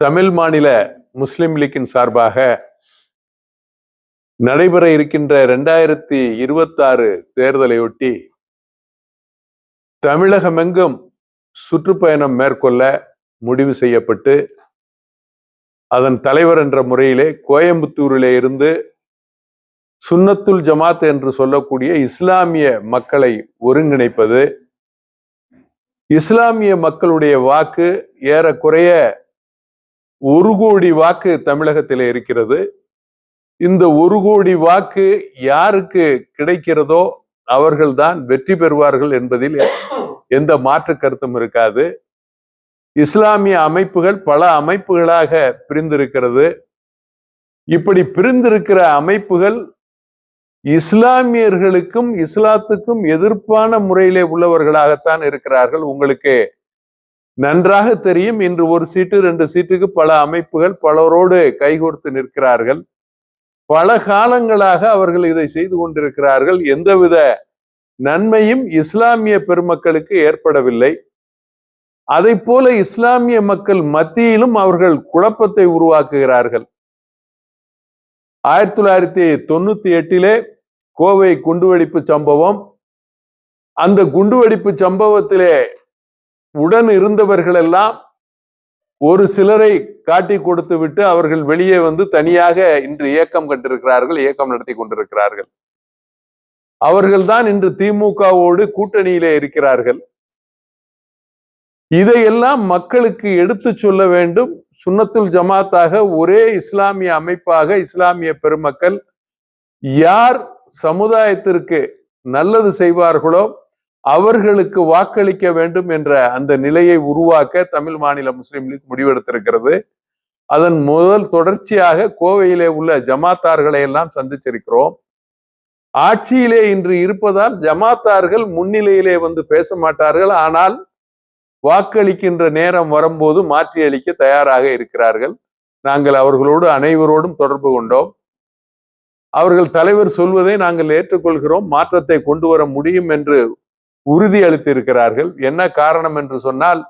தமிழ் மாநில முஸ்லிம் லீக்கின் சார்பாக நடைபெற இருக்கின்ற இரண்டாயிரத்தி இருபத்தாறு தேர்தலையொட்டி தமிழகமெங்கும் சுற்றுப்பயணம் மேற்கொள்ள முடிவு செய்யப்பட்டு அதன் தலைவர் என்ற முறையிலே கோயம்புத்தூரிலே இருந்து சுன்னத்துல் ஜமாத் என்று சொல்லக்கூடிய இஸ்லாமிய மக்களை ஒருங்கிணைப்பது இஸ்லாமிய மக்களுடைய வாக்கு ஏறக்குறைய ஒரு கோடி வாக்கு தமிழகத்தில் இருக்கிறது. இந்த ஒரு கோடி வாக்கு யாருக்கு கிடைக்கிறதோ அவர்கள்தான் வெற்றி பெறுவார்கள் என்பதில் எந்த மாற்று கருத்தும் இருக்காது. இஸ்லாமிய அமைப்புகள் பல அமைப்புகளாக பிரிந்திருக்கிறது. இப்படி பிரிந்திருக்கிற அமைப்புகள் இஸ்லாமியர்களுக்கும் இஸ்லாத்துக்கும் எதிர்ப்பான முறையிலே உள்ளவர்களாகத்தான் இருக்கிறார்கள். உங்களுக்கு நன்றாக தெரியும். இன்று ஒரு சீட்டு ரெண்டு சீட்டுக்கு பல அமைப்புகள் பலரோடு கைகோர்த்து நிற்கிறார்கள். பல காலங்களாக அவர்கள் இதை செய்து கொண்டிருக்கிறார்கள். எந்தவித நன்மையும் இஸ்லாமிய பெருமக்களுக்கு ஏற்படவில்லை. அதை போல இஸ்லாமிய மக்கள் மத்தியிலும் அவர்கள் குழப்பத்தை உருவாக்குகிறார்கள். ஆயிரத்தி தொள்ளாயிரத்தி தொண்ணூத்தி எட்டிலே கோவை குண்டுவெடிப்பு சம்பவம். அந்த குண்டுவெடிப்பு சம்பவத்திலே உடன் இருந்தவர்கள் எல்லாம் ஒரு சிலரை காட்டி கொடுத்து விட்டு அவர்கள் வெளியே வந்து தனியாக இன்று இயக்கம் கண்டிருக்கிறார்கள் இயக்கம் நடத்தி கொண்டிருக்கிறார்கள். அவர்கள்தான் இன்று திமுகவோடு கூட்டணியிலே இருக்கிறார்கள். இதையெல்லாம் மக்களுக்கு எடுத்து சொல்ல வேண்டும். சுன்னத்துல் ஜமாத்தாக ஒரே இஸ்லாமிய அமைப்பாக இஸ்லாமிய பெருமக்கள் யார் சமுதாயத்திற்கு நல்லது செய்வார்களோ அவர்களுக்கு வாக்களிக்க வேண்டும் என்ற அந்த நிலையை உருவாக்க தமிழ் மாநில முஸ்லீம் லீக் முடிவெடுத்திருக்கிறது. அதன் முதல் தொடர்ச்சியாக கோவையிலே உள்ள ஜமாத்தார்களை எல்லாம் சந்திச்சிருக்கிறோம். ஆட்சியிலே இன்று இருப்பதால் ஜமாத்தார்கள் முன்னிலையிலே வந்து பேச மாட்டார்கள். ஆனால் வாக்களிக்கின்ற நேரம் வரும்போது மாற்றி அளிக்க தயாராக இருக்கிறார்கள். நாங்கள் அவர்களோடு அனைவரோடும் தொடர்பு கொண்டோம். அவர்கள் தலைவர் சொல்வதை நாங்கள் ஏற்றுக்கொள்கிறோம். மாற்றத்தை கொண்டு வர முடியும் என்று உறுதி அளித்திருக்கிறார்கள் என்ன காரணம் என்று சொன்னால்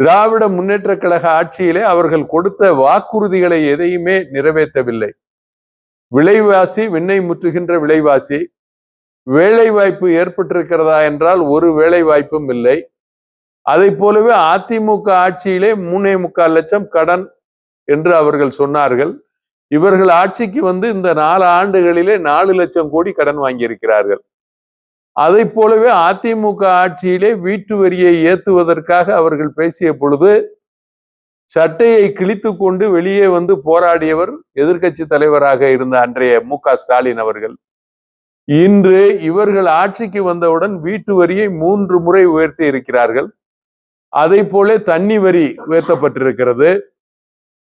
திராவிட முன்னேற்ற கழக ஆட்சியிலே அவர்கள் கொடுத்த வாக்குறுதிகளை எதையுமே நிறைவேற்றவில்லை. விலைவாசி விண்ணை முற்றுகின்ற விலைவாசி வேலை வாய்ப்பு ஏற்பட்டிருக்கிறதா என்றால் ஒரு வேலை வாய்ப்பும் இல்லை. அதை போலவே அதிமுக ஆட்சியிலே மூணே முக்கால் லட்சம் கடன் என்று அவர்கள் சொன்னார்கள். இவர்கள் ஆட்சிக்கு வந்து இந்த நாலு ஆண்டுகளிலே நாலு லட்சம் கோடி கடன் வாங்கியிருக்கிறார்கள். அதை போலவே அதிமுக ஆட்சியிலே வீட்டு வரியை ஏத்துவதற்காக அவர்கள் பேசிய பொழுது சட்டையை கிழித்து கொண்டு வெளியே வந்து போராடியவர் எதிர்கட்சி தலைவராக இருந்த அன்றைய மு ஸ்டாலின் அவர்கள். இன்று இவர்கள் ஆட்சிக்கு வந்தவுடன் வீட்டு வரியை மூன்று முறை உயர்த்தி இருக்கிறார்கள். அதை போல தண்ணி வரி உயர்த்தப்பட்டிருக்கிறது.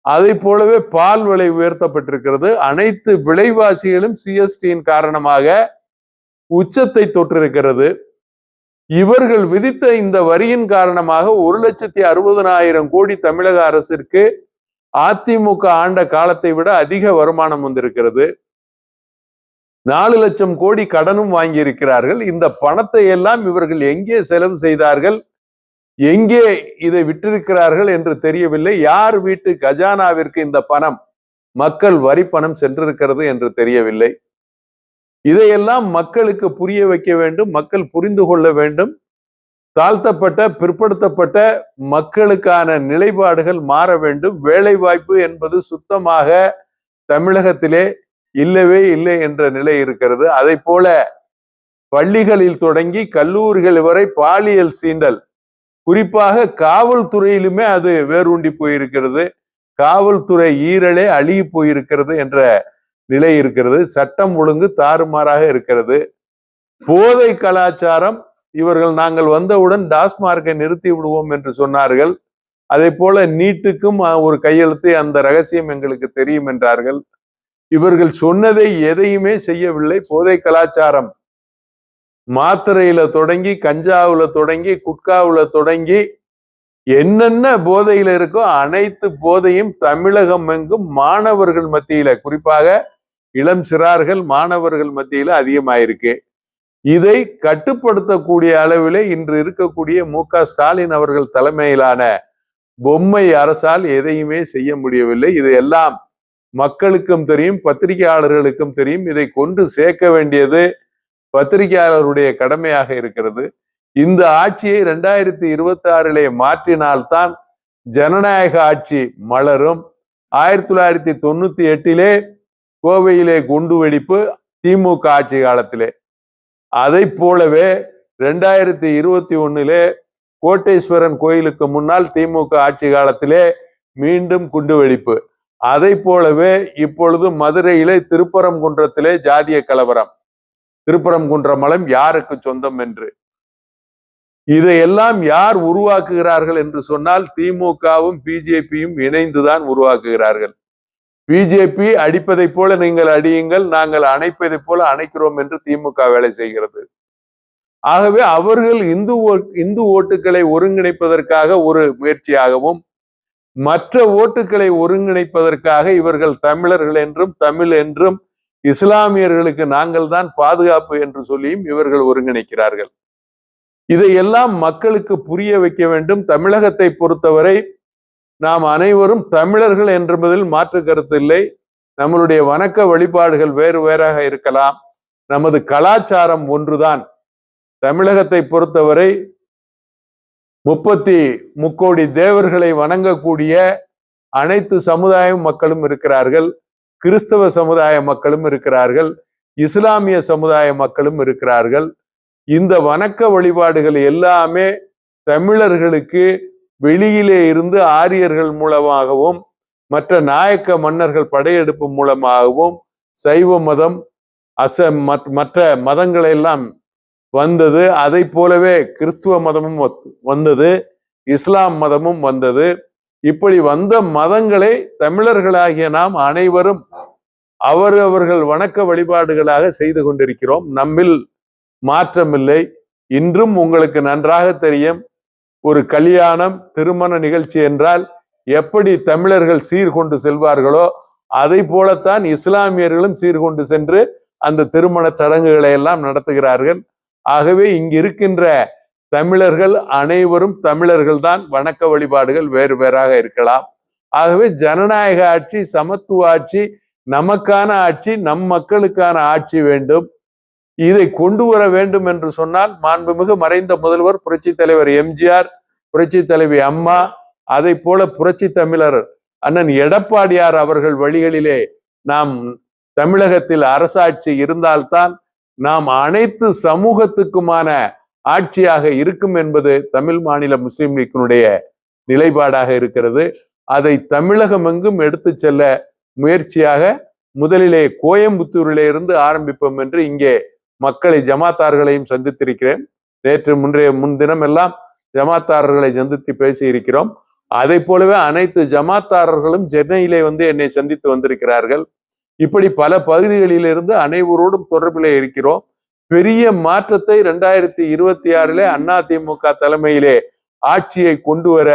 அதை போலவே பால் விலை உயர்த்தப்பட்டிருக்கிறது. அனைத்து விலைவாசிகளும் சிஎஸ்டியின் காரணமாக உச்சத்தை தொற்றிருக்கிறது. இவர்கள் விதித்த இந்த வரியின் காரணமாக ஒரு லட்சத்தி அறுபதனாயிரம் கோடி தமிழக அரசிற்கு அதிமுக ஆண்ட காலத்தை விட அதிக வருமானம் வந்திருக்கிறது. நாலு லட்சம் கோடி கடனும் வாங்கி இருக்கிறார்கள் இந்த பணத்தை எல்லாம் இவர்கள் எங்கே செலவு செய்தார்கள்? எங்கே இதை விட்டிருக்கிறார்கள் என்று தெரியவில்லை. யார் வீட்டு கஜானாவிற்கு இந்த பணம்? மக்கள் வரி பணம் சென்றிருக்கிறது என்று தெரியவில்லை. இதையெல்லாம் மக்களுக்கு புரிய வைக்க வேண்டும் மக்கள் புரிந்து கொள்ள வேண்டும். தாழ்த்தப்பட்ட பிற்படுத்தப்பட்ட மக்களுக்கான நிலைப்பாடுகள் மாற வேண்டும். வேலைவாய்ப்பு என்பது சுத்தமாக தமிழகத்திலே இல்லவே இல்லை என்ற நிலை இருக்கிறது. அதை போல பள்ளிகளில் தொடங்கி கல்லூரிகள் வரை பாலியல் சீண்டல். குறிப்பாக காவல்துறையிலுமே அது வேரூண்டி போயிருக்கிறது. காவல்துறை ஈரலே அழுகி போயிருக்கிறது என்ற நிலை இருக்கிறது. சட்டம் ஒழுங்கு தாறுமாறாக இருக்கிறது. போதை கலாச்சாரம் இவர்கள் நாங்கள் வந்தவுடன் டாஸ்மார்க்கை நிறுத்தி விடுவோம் என்று சொன்னார்கள். அதே போல நீட்டுக்கும் ஒரு கையெழுத்து அந்த ரகசியம் எங்களுக்கு தெரியும் என்றார்கள். இவர்கள் சொன்னதை எதையுமே செய்யவில்லை. போதை கலாச்சாரம் மாத்திரையில தொடங்கி கஞ்சாவுல தொடங்கி குட்காவுல தொடங்கி என்னென்ன போதையில இருக்கோ அனைத்து போதையும் தமிழகம் எங்கும் மாணவர்கள் மத்தியில. குறிப்பாக இளம் சிறார்கள் மாணவர்கள் மத்தியில அதிகமாயிருக்கு. இதை கட்டுப்படுத்தக்கூடிய அளவிலே இன்று இருக்கக்கூடிய மு க ஸ்டாலின் அவர்கள் தலைமையிலான பொம்மை அரசால் எதையுமே செய்ய முடியவில்லை. இது எல்லாம் மக்களுக்கும் தெரியும் பத்திரிகையாளர்களுக்கும் தெரியும். இதை கொண்டு சேர்க்க வேண்டியது பத்திரிகையாளருடைய கடமையாக இருக்கிறது. இந்த ஆட்சியை ரெண்டாயிரத்தி இருபத்தி ஆறிலே மாற்றினால்தான் ஜனநாயக ஆட்சி மலரும். ஆயிரத்தி தொள்ளாயிரத்தி தொண்ணூத்தி எட்டிலே கோவையிலே குண்டு வெடிப்பு திமுக ஆட்சி காலத்திலே. அதை போலவே ரெண்டாயிரத்தி இருபத்தி ஒண்ணுலே கோட்டேஸ்வரன் கோயிலுக்கு முன்னால் திமுக ஆட்சி காலத்திலே மீண்டும் குண்டு வெடிப்பு. அதை போலவே இப்பொழுது மதுரையிலே திருப்பரங்குன்றத்திலே ஜாதிய கலவரம். திருப்பரங்குன்றமலம் யாருக்கு சொந்தம் என்று. இதையெல்லாம் யார் உருவாக்குகிறார்கள் என்று சொன்னால் திமுகவும் பிஜேபியும் இணைந்துதான் உருவாக்குகிறார்கள். பிஜேபி அடிப்பதை போல நீங்கள் அடியுங்கள் நாங்கள் அணைப்பதை போல அணைக்கிறோம் என்று திமுக வேலை செய்கிறது. ஆகவே அவர்கள் இந்து இந்து ஓட்டுகளை ஒருங்கிணைப்பதற்காக ஒரு முயற்சியாகவும் மற்ற ஓட்டுகளை ஒருங்கிணைப்பதற்காக இவர்கள் தமிழர்கள் என்றும் தமிழ் என்றும் இஸ்லாமியர்களுக்கு நாங்கள் தான் பாதுகாப்பு என்று சொல்லியும் இவர்கள் ஒருங்கிணைக்கிறார்கள். இதையெல்லாம் மக்களுக்கு புரிய வைக்க வேண்டும். தமிழகத்தை பொறுத்தவரை நாம் அனைவரும் தமிழர்கள் என்பதில் மாற்று கருத்து இல்லை. நம்மளுடைய வணக்க வழிபாடுகள் வேறு வேறாக இருக்கலாம். நமது கலாச்சாரம் ஒன்றுதான். தமிழகத்தை பொறுத்தவரை முப்பத்தி முக்கோடி தேவர்களை வணங்கக்கூடிய அனைத்து சமுதாய மக்களும் இருக்கிறார்கள். கிறிஸ்தவ சமுதாய மக்களும் இருக்கிறார்கள். இஸ்லாமிய சமுதாய மக்களும் இருக்கிறார்கள். இந்த வணக்க வழிபாடுகள் எல்லாமே தமிழர்களுக்கு வெளியிலே இருந்து ஆரியர்கள் மூலமாகவும் மற்ற நாயக்க மன்னர்கள் படையெடுப்பு மூலமாகவும் சைவ மதம் அச மற்ற மதங்களை எல்லாம் வந்தது. அதை போலவே கிறிஸ்துவ மதமும் வந்தது. இஸ்லாம் மதமும் வந்தது. இப்படி வந்த மதங்களை தமிழர்களாகிய நாம் அனைவரும் அவர் அவர்கள் வணக்க வழிபாடுகளாக செய்து கொண்டிருக்கிறோம். நம்மில் மாற்றமில்லை. இன்றும் உங்களுக்கு நன்றாக தெரியும். ஒரு கல்யாணம் திருமண நிகழ்ச்சி என்றால் எப்படி தமிழர்கள் சீர்கொண்டு செல்வார்களோ அதை போலத்தான் இஸ்லாமியர்களும் சீர்கொண்டு சென்று அந்த திருமண சடங்குகளை எல்லாம் நடத்துகிறார்கள். ஆகவே இங்கு இருக்கின்ற தமிழர்கள் அனைவரும் தமிழர்கள் தான் வணக்க வழிபாடுகள் வேறு வேறாக இருக்கலாம். ஆகவே ஜனநாயக ஆட்சி சமத்துவ ஆட்சி நமக்கான ஆட்சி நம் மக்களுக்கான ஆட்சி வேண்டும். இதை கொண்டு வர வேண்டும் என்று சொன்னால் மாண்புமிகு மறைந்த முதல்வர் புரட்சி தலைவர் எம்ஜிஆர் புரட்சி தலைவி அம்மா அதை போல புரட்சி தமிழர் அண்ணன் எடப்பாடியார் அவர்கள் வழிகளிலே நாம் தமிழகத்தில் அரசாட்சி இருந்தால்தான் நாம் அனைத்து சமூகத்துக்குமான ஆட்சியாக இருக்கும் என்பது தமிழ் மாநில முஸ்லிம் லீக்கினுடைய நிலைப்பாடாக இருக்கிறது. அதை தமிழகம் எங்கும் எடுத்து செல்ல முயற்சியாக முதலிலே கோயம்புத்தூரிலே இருந்து ஆரம்பிப்போம் என்று இங்கே மக்களை ஜமாத்தார்களையும் சந்தித்திருக்கிறேன். நேற்று முன்றைய முன்தினம் எல்லாம் ஜமாத்தாரர்களை சந்தித்து பேசி இருக்கிறோம் அதை போலவே அனைத்து ஜமாத்தாரர்களும் சென்னையிலே வந்து என்னை சந்தித்து வந்திருக்கிறார்கள். இப்படி பல பகுதிகளிலிருந்து அனைவரோடும் தொடர்பிலே இருக்கிறோம். பெரிய மாற்றத்தை ரெண்டாயிரத்தி இருபத்தி ஆறிலே அதிமுக தலைமையிலே ஆட்சியை கொண்டு வர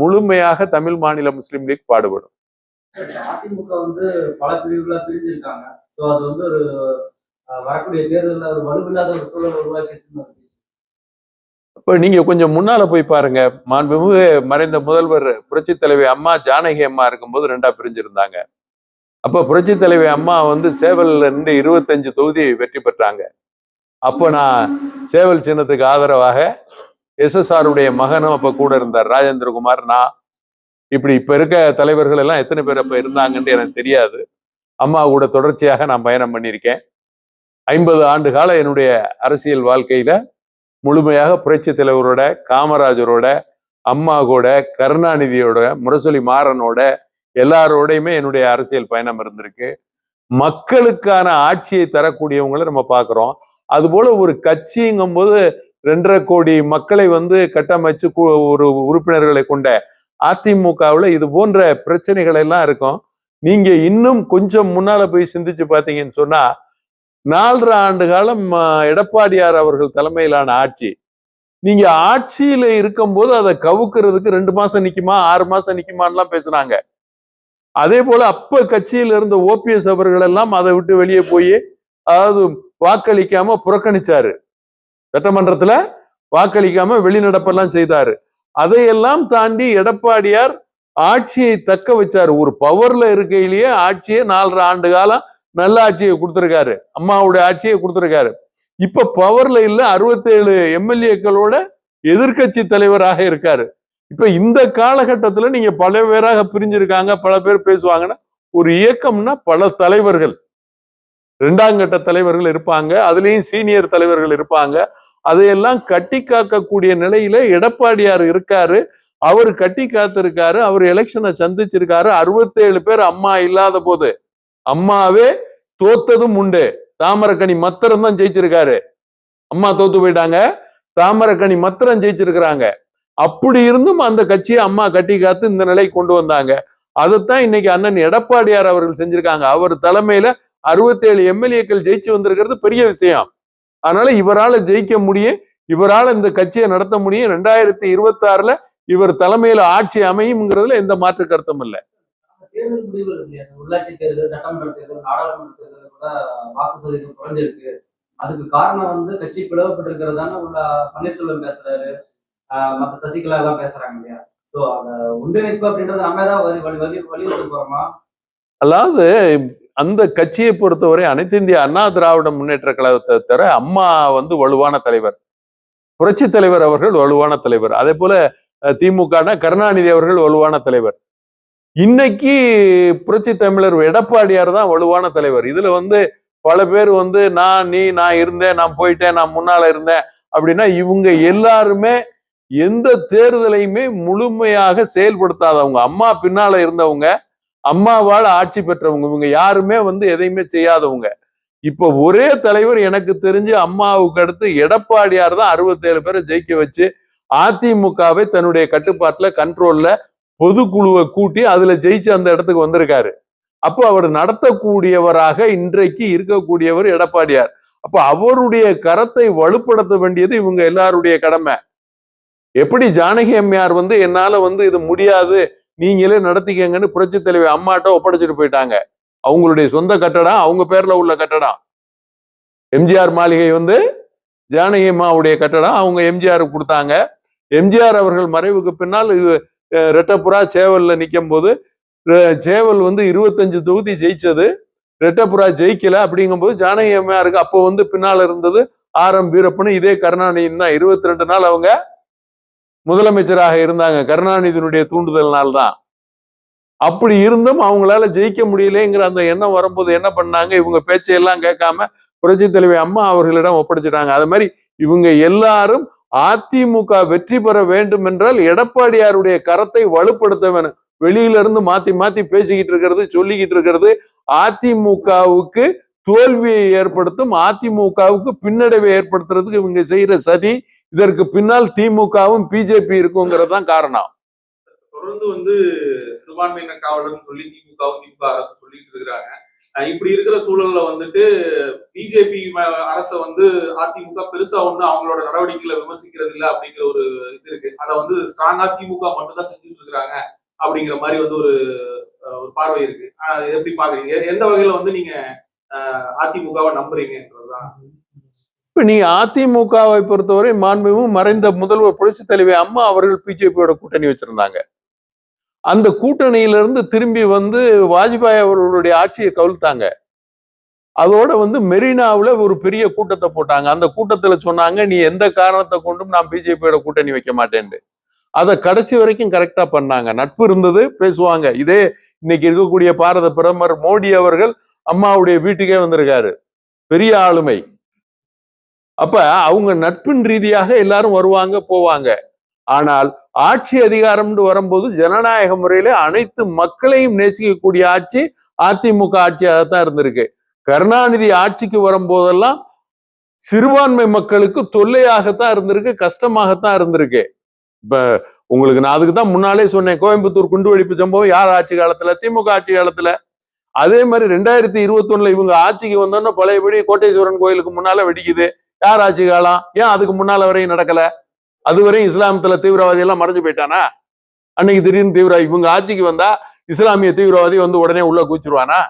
முழுமையாக தமிழ் மாநில முஸ்லிம் லீக் பாடுபடும். அதிமுக வந்து பல பிரிவுகளா பிரிஞ்சிருக்காங்க. சோ அது வந்து ஒரு வரக்கூடிய தேர்தலில் ஒரு வலுவில்லாத ஒரு சூழல் உருவாக்கி இப்போ நீங்க கொஞ்சம் முன்னால போய் பாருங்க. மாண்புமிகு மறைந்த முதல்வர் புரட்சி தலைவி அம்மா ஜானகி அம்மா இருக்கும்போது ரெண்டா பிரிஞ்சிருந்தாங்க. அப்போ புரட்சி தலைவி அம்மா வந்து சேவல்ல இருந்து இருபத்தஞ்சு தொகுதி வெற்றி பெற்றாங்க. அப்போ நான் சேவல் சின்னத்துக்கு ஆதரவாக எஸ்எஸ்ஆருடைய மகனும் அப்ப கூட இருந்தார் ராஜேந்திரகுமார். நான் இப்படி இப்ப இருக்க தலைவர்கள் எல்லாம் எத்தனை பேர் அப்போ இருந்தாங்கன்னு எனக்கு தெரியாது. அம்மா கூட தொடர்ச்சியாக நான் பயணம் பண்ணியிருக்கேன். ஐம்பது ஆண்டு கால என்னுடைய அரசியல் வாழ்க்கையில முழுமையாக புரட்சி தலைவரோட காமராஜரோட அம்மா கூட கருணாநிதியோட முரசொலி மாறனோட எல்லாரோடையுமே என்னுடைய அரசியல் பயணம் இருந்திருக்கு. மக்களுக்கான ஆட்சியை தரக்கூடியவங்களை நம்ம பார்க்குறோம். அதுபோல ஒரு கட்சிங்கும் போது ரெண்டரை கோடி மக்களை வந்து கட்டமைச்சு ஒரு உறுப்பினர்களை கொண்ட அதிமுகவில் இது போன்ற பிரச்சனைகள் எல்லாம் இருக்கும். நீங்க இன்னும் கொஞ்சம் முன்னால போய் சிந்திச்சு பார்த்தீங்கன்னு சொன்னா நாலரை ஆண்டு காலம் எடப்பாடியார் அவர்கள் தலைமையிலான ஆட்சி. நீங்க ஆட்சியில இருக்கும்போது அதை கவுக்கிறதுக்கு ரெண்டு மாசம் நிக்குமா ஆறு மாசம் நிக்குமான்லாம் பேசுனாங்க. அதே போல அப்ப கட்சியில இருந்த ஓபிஎஸ் அவர்கள் எல்லாம் அதை விட்டு வெளியே போய் அதாவது வாக்களிக்காம புறக்கணிச்சாரு. சட்டமன்றத்துல வாக்களிக்காம வெளிநடப்பெல்லாம் செய்தாரு. அதையெல்லாம் தாண்டி எடப்பாடியார் ஆட்சியை தக்க வச்சாரு. ஒரு பவர்ல இருக்கையிலேயே ஆட்சியை நாலரை ஆண்டு காலம் நல்ல ஆட்சியை கொடுத்துருக்காரு. அம்மாவுடைய ஆட்சியை கொடுத்துருக்காரு. இப்ப பவர்ல இல்ல அறுபத்தேழு எம்எல்ஏக்களோட எதிர்க்கட்சி தலைவராக இருக்காரு. இப்ப இந்த காலகட்டத்துல நீங்க பல பேராக பிரிஞ்சிருக்காங்க பல பேர் பேசுவாங்கன்னா ஒரு இயக்கம்னா பல தலைவர்கள். இரண்டாம் கட்ட தலைவர்கள் இருப்பாங்க அதுலயும் சீனியர் தலைவர்கள் இருப்பாங்க. அதையெல்லாம் கட்டி காக்கக்கூடிய நிலையில எடப்பாடியார் இருக்காரு. அவர் கட்டி காத்திருக்காரு அவர் எலெக்ஷனை சந்திச்சிருக்காரு. அறுபத்தேழு பேர் அம்மா இல்லாத போது அம்மாவே தோத்ததும் உண்டு. தாமரக்கனி மத்திரம் தான் ஜெயிச்சிருக்காரு. அம்மா தோத்து போயிட்டாங்க. தாமரக்கனி மத்திரம் ஜெயிச்சிருக்கிறாங்க. அப்படி இருந்தும் அந்த கட்சியை அம்மா கட்டி காத்து இந்த நிலைக்கு கொண்டு வந்தாங்க. அதைத்தான் இன்னைக்கு அண்ணன் எடப்பாடியார் அவர்கள் செஞ்சிருக்காங்க. அவர் தலைமையில அறுபத்தேழு எம்எல்ஏக்கள் ஜெயிச்சு வந்திருக்கிறது பெரிய விஷயம். அதனால இவரால ஜெயிக்க முடியும் இவரால இந்த கட்சியை நடத்த முடியும். ரெண்டாயிரத்தி இருபத்தி ஆறுல இவர் தலைமையில ஆட்சி அமையும்ங்கிறதுல எந்த மாற்று கருத்தும் இல்லை. தேர்தல் முடிவுகள் இல்லையா சார்? உள்ளாட்சி தேர்தல் சட்டமன்ற தேர்தல் நாடாளுமன்ற தேர்தல் கூட வாக்கு சதவீதம் குறைஞ்சிருக்கு. அதுக்கு காரணம் வந்து கட்சி பிளவுபட்டிருக்கிறதான உள்ள பன்னீர்செல்வம் பேசுறாரு. ஆஹ் மத்த சசிகலா எல்லாம் பேசுறாங்க இல்லையா? சோ அந்த ஒன்றிணைப்பு அப்படின்றத நம்ம ஏதாவது வலி வலி வலி வலியுறுத்த போறோமா? அதாவது அந்த கட்சியை பொறுத்தவரை அனைத்து இந்திய அண்ணா திராவிட முன்னேற்ற கழகத்தை தவிர அம்மா வந்து வலுவான தலைவர். புரட்சி தலைவர் அவர்கள் வலுவான தலைவர். அதே போல திமுக கருணாநிதி அவர்கள் வலுவான தலைவர். இன்னைக்கு புரட்சி தமிழர் எடப்பாடியார் தான் வலுவான தலைவர். இதுல வந்து பல பேர் வந்து நான் நீ நான் இருந்தேன் நான் போயிட்டேன் நான் முன்னால இருந்தேன் அப்படின்னா இவங்க எல்லாருமே எந்த தேர்தலையுமே முழுமையாக செயல்படுத்தாதவங்க. அம்மா பின்னால இருந்தவங்க அம்மாவால் ஆட்சி பெற்றவங்க. இவங்க யாருமே வந்து எதையுமே செய்யாதவங்க. இப்ப ஒரே தலைவர் எனக்கு தெரிஞ்சு அம்மாவுக்கு அடுத்து எடப்பாடியார் தான் அறுபத்தேழு பேரை ஜெயிக்க வச்சு அதிமுகவை தன்னுடைய கட்டுப்பாட்டுல கண்ட்ரோல்ல பொதுக்குழுவை கூட்டி அதுல ஜெயிச்சு அந்த இடத்துக்கு வந்திருக்காரு. அப்போ அவர் நடத்தக்கூடியவராக இன்றைக்கு இருக்கக்கூடியவர் எடப்பாடியார். அப்ப அவருடைய கரத்தை வலுப்படுத்த வேண்டியது இவங்க எல்லாருடைய கடமை. எப்படி ஜானகி அம்மையார் வந்து என்னால வந்து இது முடியாது நீங்களே நடத்திக்கங்கன்னு புரட்சி தலைவி அம்மாட்ட ஒப்படைச்சிட்டு போயிட்டாங்க. அவங்களுடைய சொந்த கட்டடம் அவங்க பேர்ல உள்ள கட்டடம். எம்ஜிஆர் மாளிகை வந்து ஜானகி அம்மாவுடைய கட்டடம் அவங்க எம்ஜிஆர் கொடுத்தாங்க. எம்ஜிஆர் அவர்கள் மறைவுக்கு பின்னால் இது ரெட்டப்புறா சேவலில் நிற்கும் போது சேவல் வந்து இருபத்தஞ்சு தொகுதி ஜெயிச்சது ரெட்டப்புறா ஜெயிக்கல அப்படிங்கும்போது ஜானகி அம்மையாருக்கு அப்போ வந்து பின்னால் இருந்தது ஆர் எம் வீரப்பனு இதே கருணாநிதி தான். இருபத்தி ரெண்டு நாள் அவங்க முதலமைச்சராக இருந்தாங்க. கருணாநிதியினுடைய தூண்டுதல்னால் தான். அப்படி இருந்தும் அவங்களால ஜெயிக்க முடியலங்கிற அந்த எண்ணம் வரும்போது என்ன பண்ணாங்க? இவங்க பேச்சையெல்லாம் கேட்காம புரட்சி தலைவி அம்மா அவர்களிடம் ஒப்படைச்சிட்டாங்க. அது மாதிரி இவங்க எல்லாரும் அதிமுக வெற்றி பெற வேண்டும் என்றால் எடப்பாடியாருடைய கரத்தை வலுப்படுத்த வேணும் வெளியில இருந்து மாத்தி மாத்தி பேசிக்கிட்டு இருக்கிறது சொல்லிக்கிட்டு இருக்கிறது. அதிமுகவுக்கு தோல்வியை ஏற்படுத்தும் அதிமுகவுக்கு பின்னடைவை ஏற்படுத்துறதுக்கு இவங்க செய்யற சதி இதற்கு பின்னால் திமுகவும் பிஜேபி இருக்குங்கிறது தான் காரணம். தொடர்ந்து வந்து சிறுபான்மையின காவலர்னு சொல்லி திமுகவும் திமுக அரசு சொல்லிட்டு இருக்கிறாங்க. இப்படி இருக்கிற சூழல்ல வந்துட்டு பிஜேபி அரசை வந்து அதிமுக பெருசா ஒண்ணு அவங்களோட நடவடிக்கைகளை விமர்சிக்கிறது இல்ல அப்படிங்கிற ஒரு இது இருக்கு. அதை வந்து ஸ்ட்ராங்கா திமுக மட்டும்தான் செஞ்சுட்டு இருக்கிறாங்க அப்படிங்கிற மாதிரி வந்து ஒரு ஒரு பார்வை இருக்கு. அஹ் எப்படி பாக்குறீங்க எந்த வகையில வந்து நீங்க அதிமுகவை நம்புறீங்கன்றதுதான். இப்ப நீ அதிமுகவை பொறுத்தவரை மாண்புமும் மறைந்த முதல்வர் புரட்சி தலைவி அம்மா அவர்கள் பிஜேபியோட கூட்டணி வச்சிருந்தாங்க. அந்த கூட்டணியிலிருந்து திரும்பி வந்து வாஜ்பாய் அவர்களுடைய ஆட்சியை கவிழ்த்தாங்க. அதோட வந்து மெரினாவுல ஒரு பெரிய கூட்டத்தை போட்டாங்க. அந்த கூட்டத்துல சொன்னாங்க நீ எந்த காரணத்தை கொண்டும் நான் பிஜேபியோட கூட்டணி வைக்க மாட்டேன்ட்டு. அதை கடைசி வரைக்கும் கரெக்டா பண்ணாங்க. நட்பு இருந்தது பேசுவாங்க. இதே இன்னைக்கு இருக்கக்கூடிய பாரத பிரதமர் மோடி அவர்கள் அம்மாவுடைய வீட்டுக்கே வந்திருக்காரு. பெரிய ஆளுமை. அப்ப அவங்க நட்பின் ரீதியாக எல்லாரும் வருவாங்க போவாங்க. ஆனால் ஆட்சி அதிகாரம்னு வரும்போது ஜனநாயக முறையில அனைத்து மக்களையும் நேசிக்கக்கூடிய ஆட்சி அதிமுக ஆட்சியாக தான் இருந்திருக்கு. கருணாநிதி ஆட்சிக்கு வரும்போதெல்லாம் சிறுபான்மை மக்களுக்கு தொல்லையாகத்தான் இருந்திருக்கு கஷ்டமாகத்தான் இருந்திருக்கு. இப்ப உங்களுக்கு நான் அதுக்கு தான் முன்னாலே சொன்னேன் கோயம்புத்தூர் குண்டு வெடிப்பு சம்பவம் யார் ஆட்சி காலத்துல? திமுக ஆட்சி காலத்துல. அதே மாதிரி ரெண்டாயிரத்தி இருபத்தி ஒண்ணுல இவங்க ஆட்சிக்கு வந்தோன்னா பழையபடி கோட்டேஸ்வரன் கோயிலுக்கு முன்னால வெடிக்குது. யார் ஆட்சி காலம்? ஏன் அதுக்கு முன்னால வரையும் நடக்கல? அதுவரையும் இஸ்லாமத்துல தீவிரவாதி எல்லாம் மறைஞ்சு போயிட்டானா? அன்னைக்கு திடீர்னு தீவிரவாதி இவங்க ஆட்சிக்கு வந்தா இஸ்லாமிய தீவிரவாதி வந்து உடனே உள்ள கூச்சிருவானா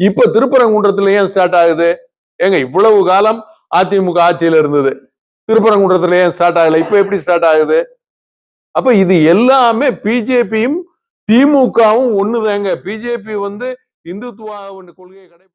இப்ப திருப்பரங்குன்றத்துல ஏன் ஸ்டார்ட் ஆகுது? ஏங்க இவ்வளவு காலம் அதிமுக ஆட்சியில இருந்தது. திருப்பரங்குன்றத்துல ஏன் ஸ்டார்ட் ஆகல? இப்ப எப்படி ஸ்டார்ட் ஆகுது? அப்ப இது எல்லாமே பிஜேபியும் திமுகவும் ஒண்ணுதாங்க. பிஜேபி வந்து இந்துத்துவ கொள்கையை கடை